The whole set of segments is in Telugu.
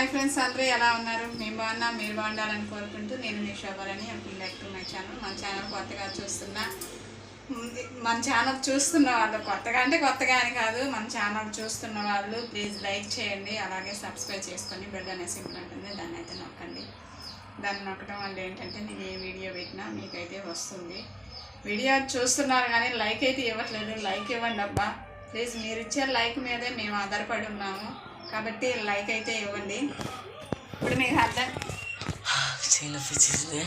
హాయ్ ఫ్రెండ్స్ అందరూ ఎలా ఉన్నారు? మేము బాగున్నా మీరు బాగుండాలని కోరుకుంటూ నేను మీ శోభాలని అప్పుడు బ్యాక్ టు మై ఛానల్ మన ఛానల్ కొత్తగా చూస్తున్నా మన ఛానల్ చూస్తున్న వాళ్ళు కొత్తగా అంటే కొత్తగా అని కాదు మన ఛానల్ చూస్తున్న వాళ్ళు ప్లీజ్ లైక్ చేయండి అలాగే సబ్స్క్రైబ్ చేసుకొని బెల్ అనే సింపుల్ ఉంటుంది దాన్ని అయితే నొక్కండి. దాన్ని నొక్కడం వల్ల ఏంటంటే నేను ఏ వీడియో పెట్టినా మీకైతే వస్తుంది. వీడియో చూస్తున్నారు కానీ లైక్ అయితే ఇవ్వట్లేదు. లైక్ ఇవ్వండి అబ్బా. ప్లీజ్ మీరు ఇచ్చే లైక్ మీదే మేము ఆధారపడి ఉన్నాము. కాబట్టి లైక్ అయితే ఇవ్వండి. ఇప్పుడు మీకు అర్థం చేయి నొప్పించేసింది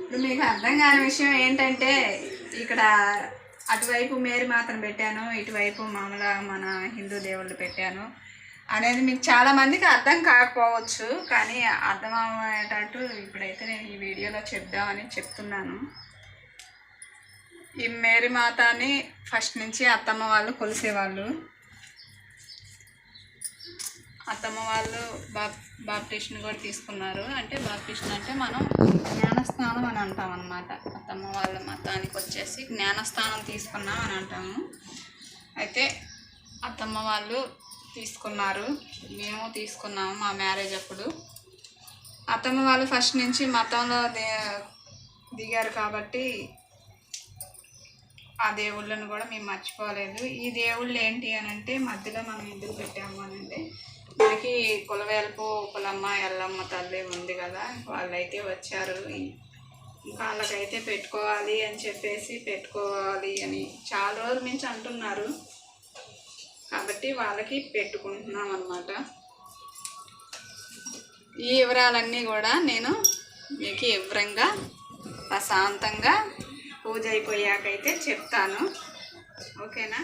ఇప్పుడు మీకు అర్థం కాని విషయం ఏంటంటే ఇక్కడ అటువైపు మేరీ మాత్రం పెట్టాను ఇటువైపు మామూలుగా మన హిందూ దేవుళ్ళు పెట్టాను అనేది మీకు చాలా మందికి అర్థం కాకపోవచ్చు కానీ అర్థం అయ్యేటట్టు ఇప్పుడైతే నేను ఈ వీడియోలో చెప్దామని చెప్తున్నాను. ఈ మేరీ మాతని ఫస్ట్ నుంచి అత్తమ్మ వాళ్ళు కొలిసేవాళ్ళు. అత్తమ్మ వాళ్ళు బాప్ బాప్టిషన్ కూడా తీసుకున్నారు. అంటే బాప్టిషన్ అంటే మనం జ్ఞానస్నానం అని అంటాం అనమాట అత్తమ్మ వాళ్ళ మతానికి వచ్చేసి జ్ఞానస్నానం తీసుకున్నాం అని అంటాము. అయితే అత్తమ్మ వాళ్ళు తీసుకున్నారు. మేము తీసుకున్నాము మా మ్యారేజ్ అప్పుడు. అత్తమ్మ వాళ్ళు ఫస్ట్ నుంచి మతంలో ది- దిగారు కాబట్టి ఆ దేవుళ్ళను కూడా మేము మర్చిపోలేదు. ఈ దేవుళ్ళు ఏంటి అని అంటే మధ్యలో మనం ఎందుకు పెట్టాము అని అంటే మనకి కులవేల్పు కులమ్మ ఎల్లమ్మ తల్లి ఉంది కదా వాళ్ళైతే వచ్చారు. వాళ్ళకైతే పెట్టుకోవాలి అని చెప్పేసి పెట్టుకోవాలి అని చాలా రోజుల నుంచి అంటున్నారు. కాబట్టి వాళ్ళకి పెట్టుకుంటున్నాం అనమాట ఈ వివరాలన్నీ కూడా నేను మీకు వివరంగా ప్రశాంతంగా పూజ అయిపోయాకైతే చెప్తాను ఓకేనా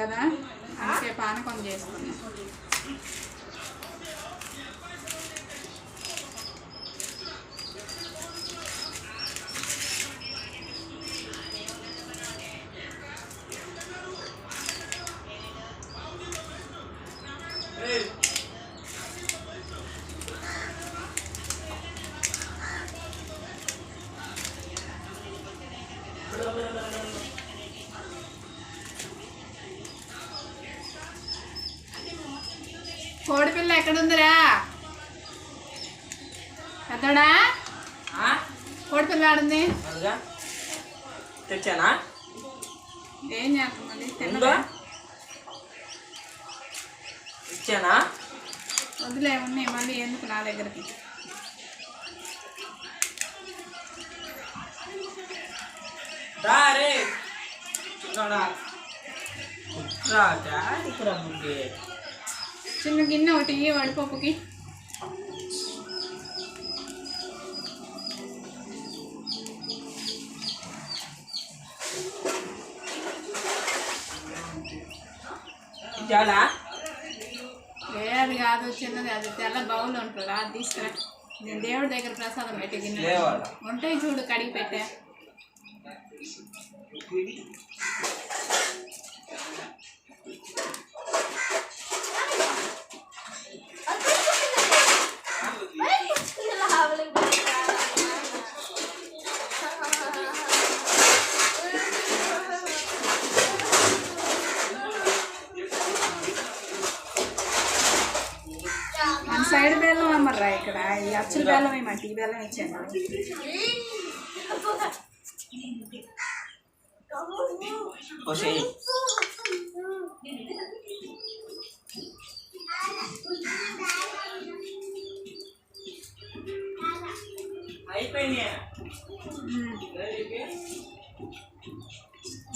కదా అందుకే పానకం చేసుకున్నాం you. పిల్ల ఎక్కడుందిరా? పెద్దోడా? కోడి పిల్ల ఆడుంది. తెచ్చానా? ఏం చేస్తుంది తిన్నదా? ఇచ్చానా? వదిలే ఉన్నాయి. మళ్ళీ ఎందుకు నా దగ్గరికి? డాడీకి రా. ముందే చిన్న గిన్నె ఒకటి ఇయ్యి వడిపప్పుకి చాలా ఏ అది కాదు చిన్నది అది తెల్ల బౌల్ ఉంటుందా అది తీసుకురా. నేను దేవుడి దగ్గర ప్రసాదం పెట్టి గిన్నె. లేవాడ ఉంటాయి చూడు కడిగి పెట్టా. సైడ్ బెల్లం అమ్మర్రా ఇక్కడ? ఈ అచ్చుల బెల్లం ఏమంటే ఈ బెల్లం ఇచ్చాను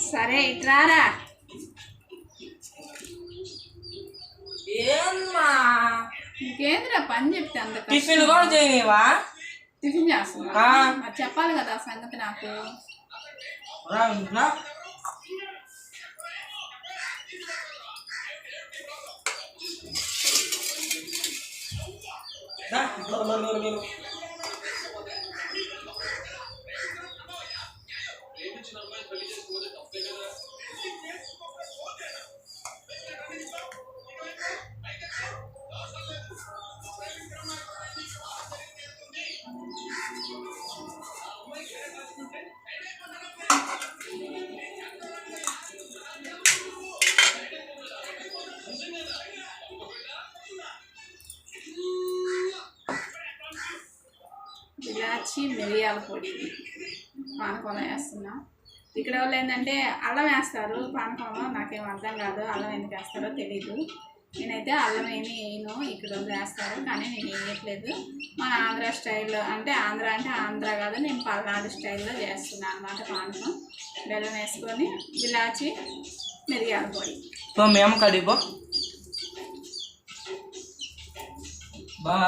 సరే ఇట్లారా ఏమ్మా? ఇంకేంద్రా పని చెప్తే అంత కష్టం. టిఫిన్ కూడా చేయనివా టిఫిన్ చేస్తున్నా ఆ. మరి చెప్పాలి కదా ఆ సంగతి నాకు రా ఇంట్లో రా, మరి. ఇలాచి మిరియాల పొడి పానకంలో వేస్తున్నా. ఇక్కడ వాళ్ళు ఏంటంటే అల్లం వేస్తారు. పానకంలో నాకేం అర్థం కాదు అల్లం ఎందుకు వేస్తారో తెలీదు. నేనైతే అల్లం ఏమి వేయను ఇక్కడ వాళ్ళు వేస్తారు. కానీ నేను వేయట్లేదు. మన ఆంధ్ర స్టైల్లో అంటే ఆంధ్ర అంటే ఆంధ్ర కాదు నేను పల్నాడు స్టైల్లో చేస్తున్నాను అనమాట పానకం. బెల్లం వేసుకొని ఇలాచి మిరియాల పొడి. మేము కడిపో బా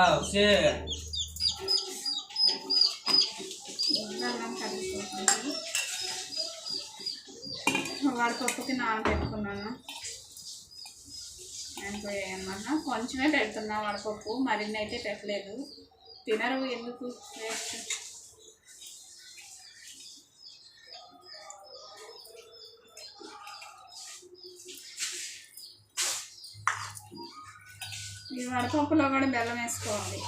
వడపప్పుకి నానబెట్టుకున్నాను అయిపోయాయి అన్నమాట కొంచెమే పెడుతున్నా వడపప్పు మరిన్ని అయితే పెట్టలేదు. తినరు ఎందుకు? వేస్ట్. ఈ వడపప్పులో కూడా బెల్లం వేసుకోవాలి.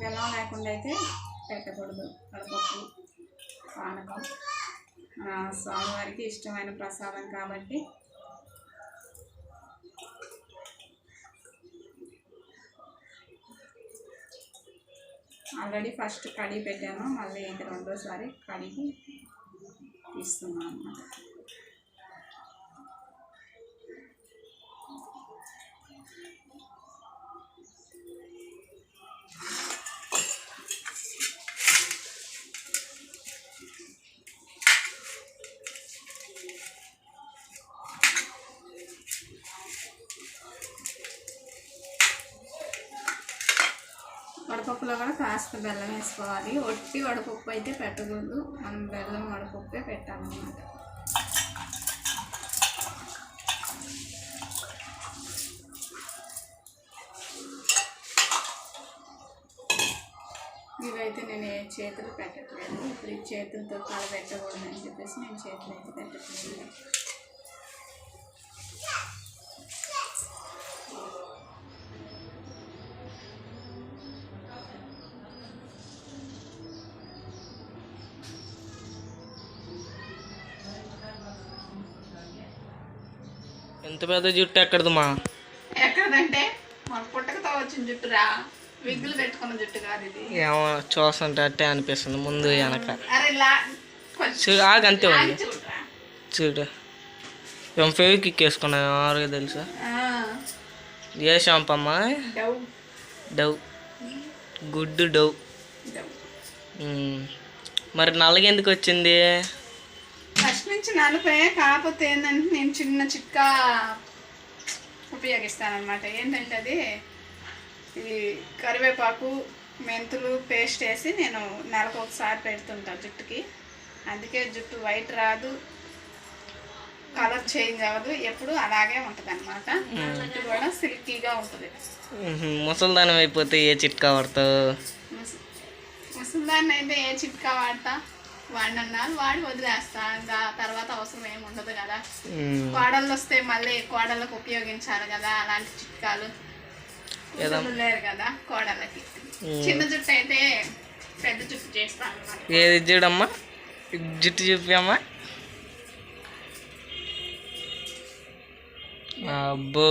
బెల్లం లేకుండా అయితే పెట్టకూడదు వడపప్పు పానకం. స్వామివారికి ఇష్టమైన ప్రసాదం కాబట్టి. ఆల్రెడీ ఫస్ట్ కడిగి పెట్టాను మళ్ళీ ఇది రెండోసారి కడిగి ఇస్తున్నాను అన్నమాట. వడపప్పులో కూడా కాస్త బెల్లం వేసుకోవాలి. ఒట్టి వడపప్పు అయితే పెట్టకూడదు. మనం బెల్లం వడపప్పే పెట్టాలన్నమాట. ఇవైతే నేను ఏ చేతులు పెట్టట్లేదు. ఇప్పుడు ఈ చేతులతో కాలు పెట్టకూడదు అని చెప్పేసి నేను చేతులు అయితే పెట్టట్లేదు. ఎంత పెద్ద జుట్టు ఎక్కడదమ్మా? ఎక్కడంటే మన పుట్టకతో వచ్చిన జుట్టురా. విగ్గులు పెట్టుకున్న జుట్టు కాదు ఇది. ఏమో చూస్తుంటే అట్టే అనిపిస్తుంది ముందు వెనక. అరే లా కొంచెం చూడు ఆగు అంతే ఆగి ఉంది చూడరా. చూడు. ఏం ఫేవ్ కిక్ వేసుకున్నావు? ఆరుగా తెలుసా? ఏ షాంపూ అమ్మా? Dove. Dove. Good Dove. Dove. మ్మ్. మరి నల్లగెందుకు వచ్చింది? ఫస్ట్ నుంచి నలుపే కాకపోతే ఏంటంటే నేను చిన్న చిట్కా ఉపయోగిస్తాను అనమాట ఏంటంటే అది ఈ కరివేపాకు మెంతులు పేస్ట్ వేసి నేను నెలకు ఒకసారి పెడుతుంటా జుట్టుకి. అందుకే జుట్టు వైట్ రాదు కలర్ చేంజ్ అవ్వదు ఎప్పుడు అలాగే ఉంటుంది అనమాట జుట్టు కూడా సిల్కీగా ఉంటుంది. ముసల్దానం అయిపోతే ఏ చిట్కా వాడతావు? ముసలిదాన్ని అయితే ఏ చిట్కా వాడతా? వాడినన్నాను వాడి వదిలేస్తా. ఇంకా తర్వాత అవసరం ఏమి ఉండదు కదా. కోడళ్ళు వస్తే మళ్ళీ కోడళ్ళకు ఉపయోగించాలి కదా అలాంటి చిట్కాలు. లేరు కదా కోడళ్ళకి. చిన్న జుట్టు అయితే పెద్ద జుట్టు చేస్తాను. ఏది చూడమ్మా జుట్టు చూపమ్మా అబ్బో.